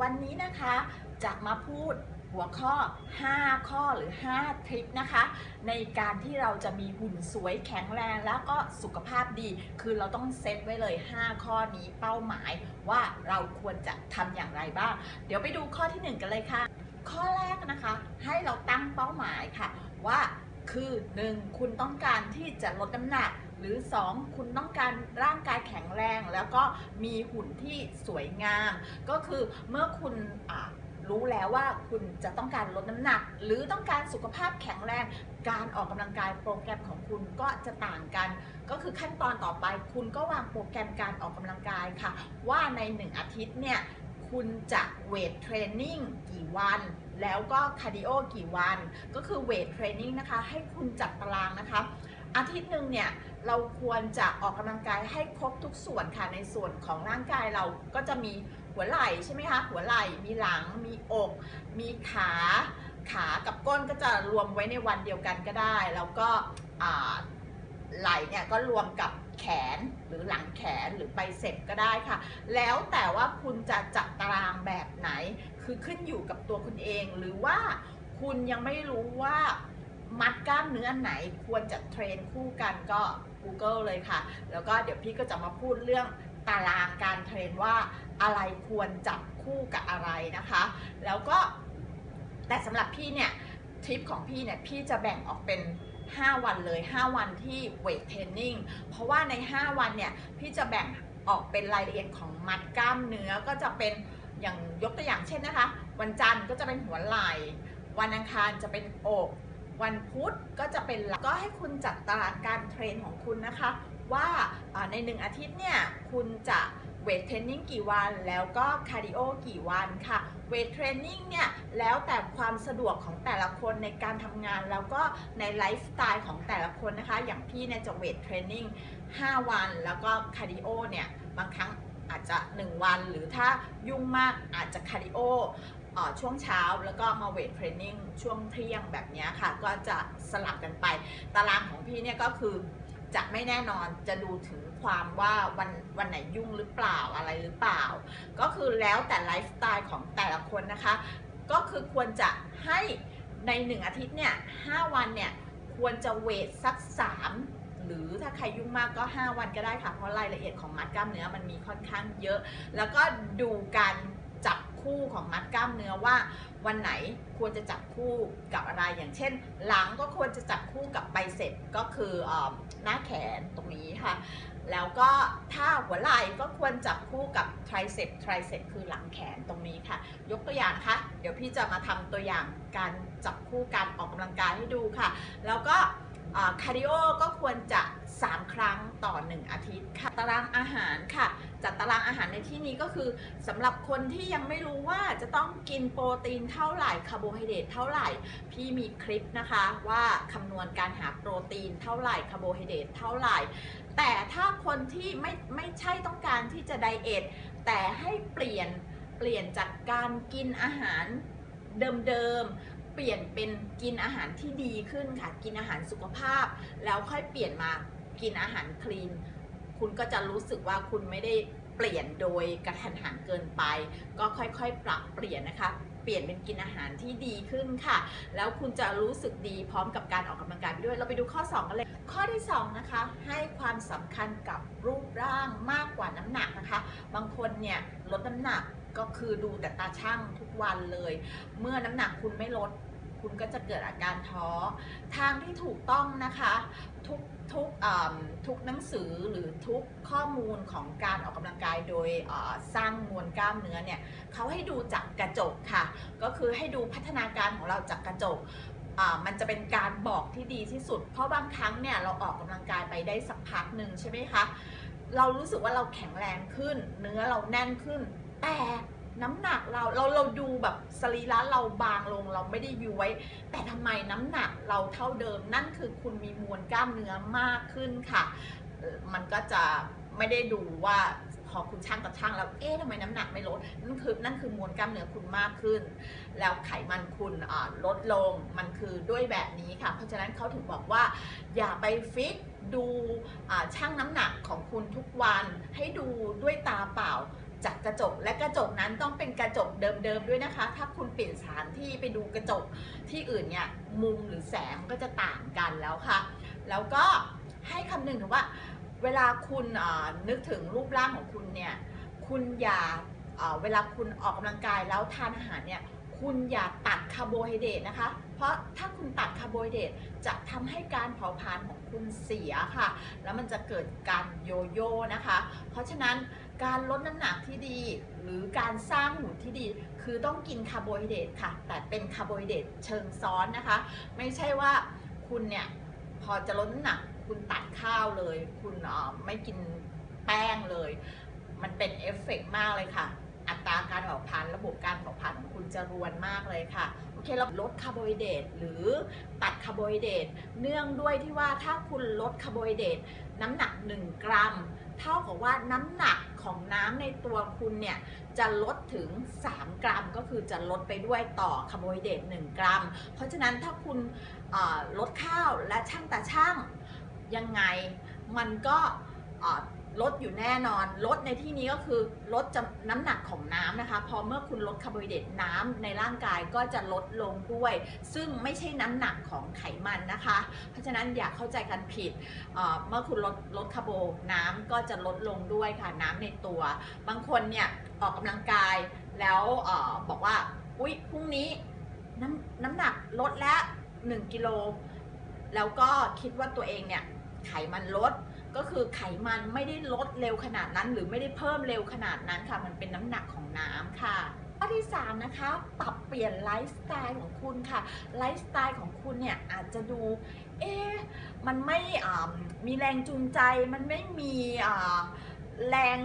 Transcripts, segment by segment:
วันนี้นะคะจะมาพูดหัวข้อ 5 ข้อหรือ 5 ทริคนะคะ ในการที่เราจะมีหุ่นสวยแข็งแรงแล้วก็สุขภาพดี คือเราต้องเซตไว้เลย 5 ข้อนี้เป้าหมายว่าเราควรจะทำอย่างไรบ้าง เดี๋ยวไปดูข้อที่ 1 กันเลยค่ะ ข้อแรกนะคะ ให้เราตั้งเป้าหมายค่ะ ว่าคือ 1. คุณต้องการที่จะลดน้ำหนัก หรือ 2. คุณต้องการร่างกายแข็งแรง แล้วก็มีหุ่นที่สวยงาม ก็คือเมื่อคุณรู้แล้วว่าคุณจะต้องการลดน้ำหนัก หรือต้องการสุขภาพแข็งแรง การออกกำลังกายโปรแกรมของคุณก็จะต่างกัน ก็คือขั้นตอนต่อไป คุณก็วางโปรแกรมการออกกำลังกายค่ะ ว่าใน 1 อาทิตย์เนี่ยคุณจะเวทเทรนนิ่งกี่วัน แล้วก็คาร์ดิโอกี่วัน ก็คือเวทเทรนนิ่งนะคะ ให้คุณจัดตารางนะคะ อาทิตย์หนึ่งเนี่ยเราควรจะออกกำลังกายให้ครบทุกส่วนค่ะในส่วนของร่างกายเราก็จะมีหัวไหล่ใช่ไหมคะหัวไหล่มีหลัง มีอก มีขาขากับก้นก็จะรวมไว้ในวันเดียวกันก็ได้ แล้วก็ไหล่เนี่ยก็รวมกับแขนหรือหลังแขนหรือไบเซ็ปก็ได้ค่ะ แล้วแต่ว่าคุณจะจัดตารางแบบไหน คือขึ้นอยู่กับตัวคุณเองหรือว่าคุณยังไม่รู้ว่า มัดกล้ามเนื้อไหนควรจะเทรนคู่กันก็ Google เลยค่ะ แล้วก็เดี๋ยวพี่ก็จะมาพูดเรื่องตารางการเทรนว่าอะไรควรจับคู่กับอะไรนะคะ แล้วก็แต่สำหรับพี่เนี่ยทริปของพี่เนี่ยพี่จะแบ่งออกเป็น 5 วันเลย 5 วันที่เวทเทรนนิ่งเพราะว่าใน 5 วันเนี่ยพี่จะแบ่งออกเป็นรายละเอียดของมัดกล้ามเนื้อก็จะเป็นอย่างยกตัวอย่างเช่นนะคะ วันจันทร์ก็จะเป็นหัวไหล่วันอังคารจะเป็นอก วันพุธก็จะเป็นหลักก็ให้คุณจัดตารางการเทรนของคุณนะคะ ว่าในหนึ่งอาทิตย์เนี่ยคุณจะเวทเทรนนิ่งกี่วันแล้วก็คาร์ดิโอกี่วันค่ะเวทเทรนนิ่งเนี่ยแล้วแต่ความสะดวกของแต่ละคนในการทำงานแล้วก็ในไลฟ์สไตล์ของแต่ละคนนะคะ อย่างพี่เนี่ยจะเวทเทรนนิ่ง5 วัน แล้วก็คาร์ดิโอเนี่ยบางครั้งอาจจะ 1 วันหรือถ้ายุ่งมากอาจจะคาร์ดิโอ ช่วงเช้าแล้วก็มาเวทเทรนนิ่งช่วงเที่ยงแบบนี้ค่ะ ก็จะสลับกันไป ตารางของพี่เนี่ยก็คือจะไม่แน่นอนจะดูถึงความว่าวันวันไหนยุ่งหรือเปล่าอะไรหรือเปล่า ก็คือแล้วแต่ไลฟ์สไตล์ของแต่ละคนนะคะ ก็คือควรจะให้ในหนึ่งอาทิตย์เนี่ยห้าวันเนี่ยควรจะเวทสักสามหรือถ้าใครยุ่งมากก็ 5 วันก็ได้ค่ะ เพราะรายละเอียดของมัดกล้ามเนื้อมันมีค่อนข้างเยอะ แล้วก็ดูการจับ คู่ของมัดกล้ามเนื้อว่า วันไหนควรจะจับคู่กับอะไรอย่างเช่น หลังก็ควรจะจับคู่กับไบเซ็ปก็คือออหน้าแขนตรงนี้ค่ะ แล้วก็ถ้าหัวไหล่ก็ควรจับคู่กับไทรเซปไทรเซปคือหลังแขนตรงนี้ค่ะ ยกตัวอย่างค่ะ เดี๋ยวพี่จะมาทำตัวอย่างการจับคู่การออกกำลังกายให้ดูค่ะ แล้วก็ คาร์ดิโอก็ควรจะ 3 ครั้งต่อ 1 อาทิตย์ค่ะ ตารางอาหารค่ะ จัดตารางอาหารในที่นี้ก็คือสำหรับคนที่ยังไม่รู้ว่าจะต้องกินโปรตีนเท่าไหร่คาร์โบไฮเดรตเท่าไหร่ พี่มีคลิปนะคะว่าคำนวณการหาโปรตีนเท่าไหร่คาร์โบไฮเดรตเท่าไหร่ แต่ถ้าคนที่ไม่ไม่ใช่ต้องการที่จะไดเอทแต่ให้เปลี่ยนเปลี่ยนจากการกินอาหารเดิมๆ เปลี่ยนเป็นกินอาหารที่ดีขึ้นค่ะ กินอาหารสุขภาพ แล้วค่อยเปลี่ยนมากินอาหารคลีน คุณก็จะรู้สึกว่าคุณไม่ได้เปลี่ยนโดยกระทันหันเกินไป ก็ค่อยๆ ปรับเปลี่ยนนะคะ เปลี่ยนเป็นกินอาหารที่ดีขึ้นค่ะ แล้วคุณจะรู้สึกดีพร้อมกับการออกกำลังกายไปด้วย เราไปดูข้อ 2 กันเลย ข้อที่ 2 นะคะ ให้ความสำคัญกับรูปร่างมากกว่าน้ำหนักนะคะ บางคนเนี่ยลดน้ำหนัก ก็คือดูแต่ตาช่างทุกวันเลย เมื่อน้ำหนักคุณไม่ลด คุณก็จะเกิดอาการท้อ ทางที่ถูกต้องนะคะ ทุกทุกทุกหนังสือหรือทุกข้อมูลของการออกกำลังกายโดยสร้างมวลกล้ามเนื้อเนี่ยเขาให้ดูจากกระจกค่ะ ก็คือให้ดูพัฒนาการของเราจากกระจกมันจะเป็นการบอกที่ดีที่สุด เพราะบางครั้งเนี่ยเราออกกำลังกายไปได้สักพักหนึ่งใช่ไหมคะ เรารู้สึกว่าเราแข็งแรงขึ้น เนื้อเราแน่นขึ้น แต่น้ำหนักเราเราเราดูแบบสรีระเราบางลงเราไม่ได้ย้วยแต่ทำไมน้ำหนักเราเท่าเดิม นั่นคือคุณมีมวลกล้ามเนื้อมากขึ้นค่ะ มันก็จะไม่ได้ดูว่าพอคุณช่างกับช่างแล้ว เอ๊ะทำไมน้ำหนักไม่ลด นั่นคือ นั่นคือมวลกล้ามเนื้อคุณมากขึ้น แล้วไขมันคุณลดลง มันคือด้วยแบบนี้ค่ะ เพราะฉะนั้นเขาถึงบอกว่า อย่าไปฟิกดูช่างน้ำหนักของคุณทุกวัน ให้ดูด้วยตาเปล่า จากกระจกและกระจกนั้นต้องเป็นกระจกเดิมๆด้วยนะคะ ถ้าคุณเปลี่ยนสถานที่ไปดูกระจกที่อื่นเนี่ยมุมหรือแสงก็จะต่างกันแล้วค่ะ แล้วก็ให้คำนึงถึงว่าเวลาคุณนึกถึงรูปร่างของคุณเนี่ยคุณอย่าเวลาคุณออกกำลังกายแล้วทานอาหารเนี่ย คุณอย่าตัดคาร์โบไฮเดรตนะคะ เพราะถ้าคุณตัดคาร์โบไฮเดรตจะทำให้การเผาผลาญของคุณเสียค่ะ แล้วมันจะเกิดการโยโย่นะคะ เพราะฉะนั้นการลดน้ำหนักที่ดี หรือการสร้างหุ่นที่ดี คือต้องกินคาร์โบไฮเดรตค่ะ แต่เป็นคาร์โบไฮเดรตเชิงซ้อนนะคะ ไม่ใช่ว่าคุณเนี่ยพอจะลดน้ำหนักคุณตัดข้าวเลย คุณไม่กินแป้งเลย มันเป็นเอฟเฟกต์มากเลยค่ะ อัตราการเผาผลาญระบบการเผาผลาญของคุณจะรวนมากเลยค่ะโอเคเราลดคาร์โบไฮเดรตหรือตัดคาร์โบไฮเดรตเนื่องด้วยที่ว่าถ้าคุณลดคาร์โบไฮเดรตน้ำหนัก 1 กรัม เท่ากับว่าน้ำหนักของน้ำในตัวคุณเนี่ยจะลดถึง 3 กรัม ก็คือจะลดไปด้วยต่อคาร์โบไฮเดรต1กรัม เพราะฉะนั้นถ้าคุณลดข้าวและช่างตาช่างยังไงมันก็ ลดอยู่แน่นอน ลดในที่นี้ก็คือลดน้ำหนักของน้ำนะคะ พอเมื่อคุณลดคาร์โบไฮเดรตน้ำในร่างกายก็จะลดลงด้วย ซึ่งไม่ใช่น้ำหนักของไขมันนะคะ เพราะฉะนั้นอย่าเข้าใจกันผิดเเมื่อคุณลดลดคาร์โบน้ำก็จะลดลงด้วยค่ะน้ำในตัว บางคนเนี่ยออกกำลังกายแล้วออบอกว่าอุ๊ยพรุ่งนี้น้ำน้ำหนักลดแล้ว1กิโลแล้วก็คิดว่าตัวเองเนี่ยไขมันลด ก็คือไขมันไม่ได้ลดเร็วขนาดนั้น หรือไม่ได้เพิ่มเร็วขนาดนั้นค่ะ มันเป็นน้ำหนักของน้ำค่ะข้อที่3นะคะปรับเปลี่ยนไลฟ์สไตล์ของคุณค่ะไลฟ์สไตล์ของคุณเนี่ยอาจจะดูเอ๊ะมันไม่มีแรงจูงใจ มันไม่มีแรง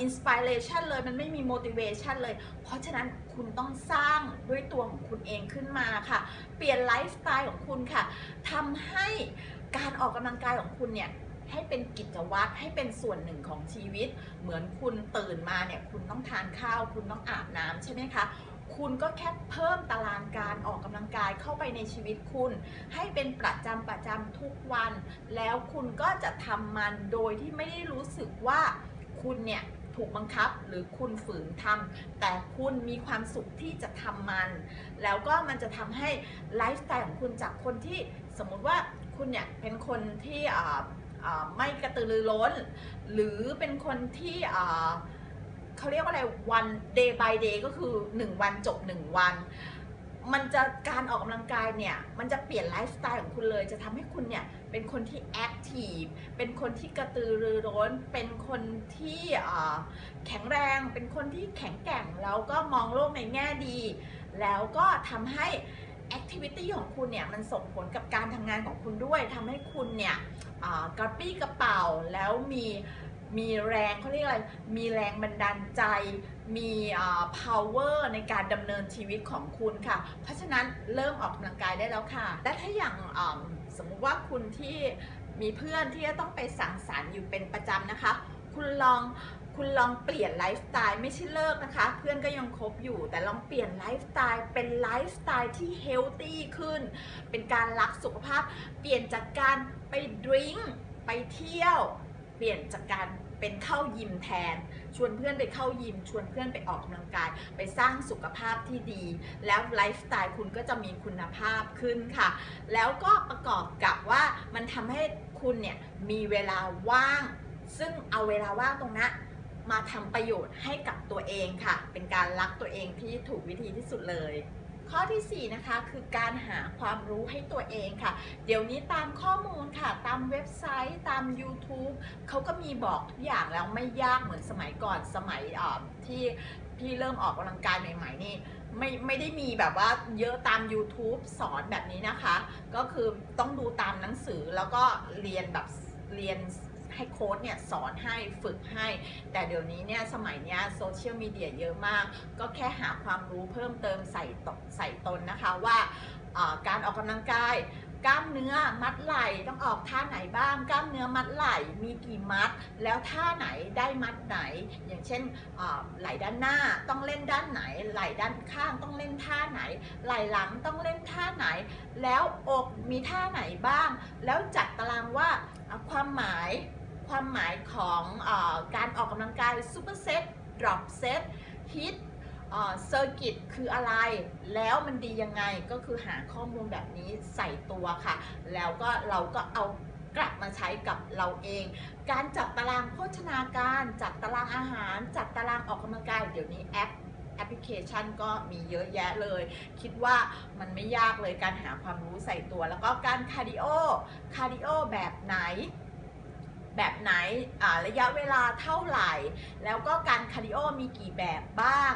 อินสปิเรชันเลยมันไม่มี motivation เลย เพราะฉะนั้นคุณต้องสร้างด้วยตัวของคุณเองขึ้นมาค่ะ เปลี่ยนไลฟ์สไตล์ของคุณค่ะทำให้การออกกำลังกายของคุณเนี่ย ให้เป็นกิจวัตรให้เป็นส่วนหนึ่งของชีวิต เหมือนคุณตื่นมาเนี่ยคุณต้องทานข้าว คุณต้องอาบน้ำใช่ไหมคะคุณก็แค่เพิ่มตารางการออกกำลังกายเข้าไปในชีวิตคุณ ให้เป็นประจำประจำทุกวัน แล้วคุณก็จะทำมันโดยที่ไม่ได้รู้สึกว่าคุณเนี่ยถูกบังคับหรือคุณฝืนทำแต่คุณมีความสุขที่จะทำมัน แล้วก็มันจะทำให้ไลฟ์สไตล์ของคุณจากคนที่สมมติว่าคุณเนี่ยเป็นคนที่ ไม่กระตือรือร้น หรือเป็นคนที่เขาเรียกว่าอะไรวัน day by day ก็คือ 1 วันจบ 1 วัน มันจะการออกกำลังกายเนี่ย มันจะเปลี่ยนไลฟ์สไตล์ของคุณเลย จะทำให้คุณเนี่ย เป็นคนที่แอคทีฟเป็นคนที่กระตือรือร้น เป็นคนที่แข็งแรง เป็นคนที่แข็งแกร่ง แล้วก็มองโลกในแง่ดี แล้วก็ทำให้แอคทิวิตี้ของคุณเนี่ย มันส่งผลกับการทำงานของคุณด้วยทำให้คุณเนี่ย กระปี้กระเป๋าแล้วมีมีแรงเขาเรียกอะไร มีแรงบันดาลใจ มี power ในการดำเนินชีวิตของคุณค่ะ เพราะฉะนั้นเริ่มออกกำลังกายได้แล้วค่ะ และถ้าอย่างสมมุติว่าคุณที่มีเพื่อนที่จะต้องไปสังสรรค์อยู่เป็นประจำนะคะ คุณลอง คุณลองเปลี่ยนไลฟ์สไตล์ไม่ใช่เลิกนะคะ เพื่อนก็ยังคบอยู่ แต่ลองเปลี่ยนไลฟ์สไตล์เป็นไลฟ์สไตล์ที่เฮลตี้ขึ้น เป็นการรักสุขภาพ เปลี่ยนจากการไปดื่มไปเที่ยว เปลี่ยนจากการเป็นเข้ายิมแทน ชวนเพื่อนไปเข้ายิม ชวนเพื่อนไปออกกำลังกาย ไปสร้างสุขภาพที่ดี แล้วไลฟ์สไตล์คุณก็จะมีคุณภาพขึ้นค่ะ แล้วก็ประกอบกับว่ามันทำให้คุณเนี่ยมีเวลาว่าง ซึ่งเอาเวลาว่างตรงนั้น มาทำประโยชน์ให้กับตัวเองค่ะ เป็นการรักตัวเองที่ถูกวิธีที่สุดเลยข้อทีสี่4นะคะคือการหาความรู้ให้ตัวเองค่ะ เดี๋ยวนี้ตามข้อมูลค่ะ ตามเว็บไซต์ตาม YouTube เขาก็มีบอกทุกอย่างแล้วไม่ยากเหมือนสมัยก่อนสมัยที่พี่เริ่มออกกำลังกายใหม่ ๆ นี่ไม่ไม่ได้มีแบบว่าเยอะตาม YouTube สอนแบบนี้นะคะ ก็คือต้องดูตามหนังสือแล้วก็เรียนแบบเรียน ให้โค้ดเนี่ยสอนให้ฝึกให้ แต่เดี๋ยวนี้เนี่ยสมัยเนี้ยโซเชียลมีเดียเยอะมาก ก็แค่หาความรู้เพิ่มเติมใส่ตใส่ตนนะคะว่าการออกกำลังกายกล้ามเนื้อมัดไหล่ต้องออกท่าไหนบ้าง กล้ามเนื้อมัดไหล่มีกี่มัด แล้วท่าไหนได้มัดไหน อย่างเช่นไหล่ด้านหน้าต้องเล่นด้านไหน ไหล่ด้านข้างต้องเล่นท่าไหน ไหล่หลังต้องเล่นท่าไหน แล้วอกมีท่าไหนบ้าง แล้วจัดตารางว่าความหมาย ความหมายของอการออกกำลังกายซูเปอร์เซตดรอปเซตฮิตเซอร์กิตคืออะไร แล้วมันดียังไงก็คือหาข้อมูลแบบนี้ใส่ตัวค่ะ แล้วก็เราก็เอากลับมาใช้กับเราเอง การจัดตารางโภชนาการ จัดตารางอาหาร จัดตารางออกกำลังกาย เดี๋ยวนี้แอปแอปพลิเคชันก็มีเยอะแยะเลย คิดว่ามันไม่ยากเลยการหาความรู้ใส่ตัว แล้วก็การคาร์ดิโอ คาร์ดิโอแบบไหน แบบไหนอ่าระยะเวลาเท่าไหร่ แล้วก็การคาร์ดิโอมีกี่แบบบ้าง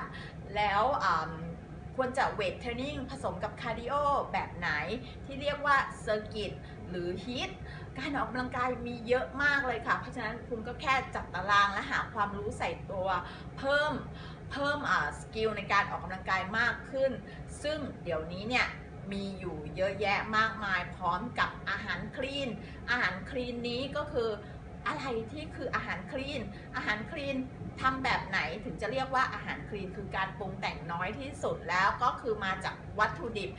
แล้วอ่าควรจะเวทเทรนนิ่งผสมกับคาร์ดิโอแบบไหนที่เรียกว่าเซอร์กิตหรือฮิตการออกกำลังกายมีเยอะมากเลยค่ะ เพราะฉะนั้นคุณก็แค่จัดตารางและหาความรู้ใส่ตัวเพิ่มเพิ่มอ่าสกิลในการออกกำลังกายมากขึ้น ซึ่งเดี๋ยวนี้เนี่ยมีอยู่เยอะแยะมากมายพร้อมกับอาหารคลีน อาหารคลีนนี้ก็คือ อะไรที่คืออาหารคลีน อาหารคลีนทำแบบไหนถึงจะเรียกว่าอาหารคลีนคือการปรุงแต่งน้อยที่สุดแล้วก็คือมาจากวัตถุดิบ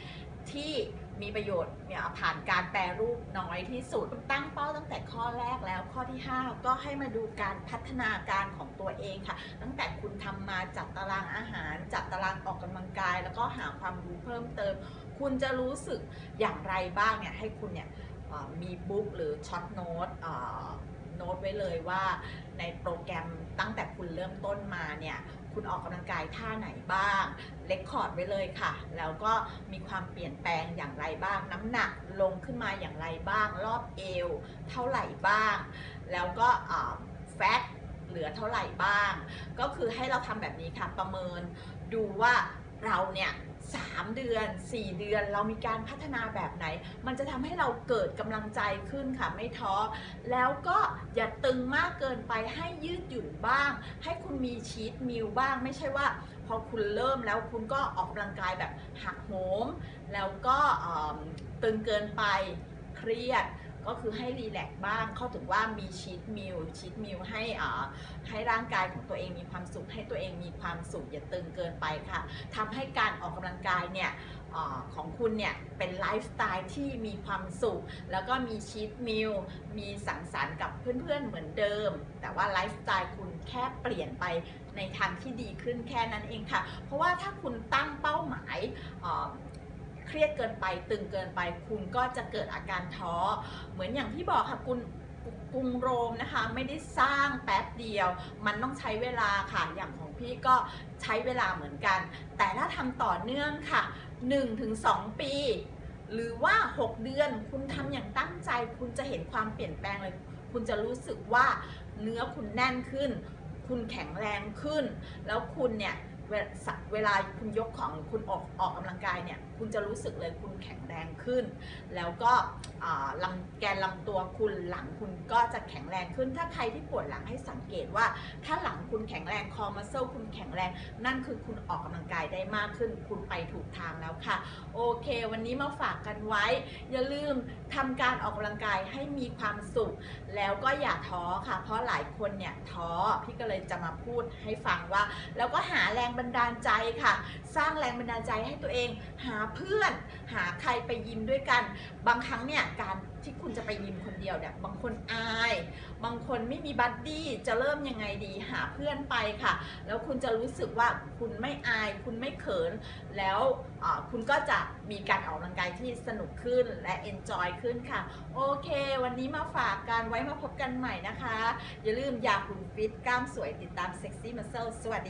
ที่มีประโยชน์เนี่ยผ่านการแปรรูปน้อยที่สุด ตั้งเป้าตั้งแต่ข้อแรกแล้วข้อที่ 5 ก็ให้มาดูการพัฒนาการของตัวเองค่ะ ตั้งแต่คุณทำมาจัดตารางอาหาร จัดตารางออกกำลังกาย แล้วก็หาความรู้เพิ่มเติม คุณจะรู้สึกอย่างไรบ้างเนี่ยให้คุณเนี่ยมีบุ๊กหรือช็อตโน้ต โน้ตไว้เลยว่าในโปรแกรมตั้งแต่คุณเริ่มต้นมาเนี่ยคุณออกกำลังกายท่าไหนบ้างเลคคอร์ดไว้เลยค่ะ แล้วก็มีความเปลี่ยนแปลงอย่างไรบ้าง น้ำหนักลงขึ้นมาอย่างไรบ้าง รอบเอวเท่าไหร่บ้าง แล้วก็แฟตเหลือเท่าไหร่บ้าง ก็คือให้เราทำแบบนี้ค่ะประเมินดูว่าเราเนี่ย สามเดือน 4 เดือน เรามีการพัฒนาแบบไหน มันจะทำให้เราเกิดกำลังใจขึ้นค่ะไม่ท้อ แล้วก็อย่าตึงมากเกินไปให้ยืดหยุ่นบ้าง ให้คุณมีชีตมิลบ้าง ไม่ใช่ว่าพอคุณเริ่มแล้วคุณก็ออกกำลังกายแบบหักโหม แล้วก็ตึงเกินไปเครียด ก็คือให้รีแลกซ์บ้างเขาถึงว่ามีชีตมิลชีตมิลให้อ่าให้ร่างกายของตัวเองมีความสุขให้ตัวเองมีความสุขอย่าตึงเกินไปค่ะทำให้การออกกำลังกายเนี่ยอของคุณเนี่ยเป็นไลฟ์สไตล์ที่มีความสุข แล้วก็มีชีตมิลมีสังสรรค์กับเพื่อนๆเหมือนเดิม แต่ว่าไลฟ์สไตล์คุณแค่เปลี่ยนไปในทางที่ดีขึ้นแค่นั้นเองค่ะ เพราะว่าถ้าคุณตั้งเป้าหมายอ เครียดเกินไปตึงเกินไป คุณก็จะเกิดอาการท้อ เหมือนอย่างที่บอกค่ะคุณกรุงโรมนะคะไม่ได้สร้างแป๊บเดียว มันต้องใช้เวลาค่ะอย่างของพี่ก็ใช้เวลาเหมือนกัน แต่ถ้าทำต่อเนื่องค่ะ 1-2 ปี หรือว่า 6 เดือนคุณทำอย่างตั้งใจ คุณจะเห็นความเปลี่ยนแปลงเลย คุณจะรู้สึกว่าเนื้อคุณแน่นขึ้น คุณแข็งแรงขึ้น แล้วคุณเนี่ย เวลาคุณยกของคุณออกออกกำลังกายเนี่ย คุณจะรู้สึกเลยคุณแข็งแรงขึ้น แล้วก็ลำ กนลำตัวคุณหลังคุณก็จะแข็งแรงขึ้น ถ้าใครที่ปวดหลังให้สังเกตว่า ถ้าหลังคุณแข็งแรงคอมัสเซลคุณแข็งแรง นั่นคือคุณออกกำลังกายได้มากขึ้น คุณไปถูกทางแล้วค่ะ โอเค วันนี้มาฝากกันไว้ อย่าลืมทำการออกกำลังกายให้มีความสุข แล้วก็อย่าท้อค่ะ เพราะหลายคนเนี่ยท้อพี่ก็เลยจะมาพูดให้ฟังว่า แล้วก็หาแรงบันดาลใจค่ะ สร้างแรงบันดาลใจให้ตัวเอง หาเพื่อน หาใครไปยิมด้วยกัน บางครั้งเนี่ยการที่คุณจะไปยิมคนเดียวเนี่ยบางคนอาย บางคนไม่มีบัดดี้จะเริ่มยังไงดีหาเพื่อนไปค่ะ แล้วคุณจะรู้สึกว่าคุณไม่อาย คุณไม่เขิน แล้วคุณก็จะมีการออกกำลังกายที่สนุกขึ้นและ enjoy ขึ้นค่ะ โอเค วันนี้มาฝากกันไว้มาพบกันใหม่นะคะ อย่าลืมอยากหุ่นฟิตกล้ามสวยติดตาม Sexy Muscle สวัสดี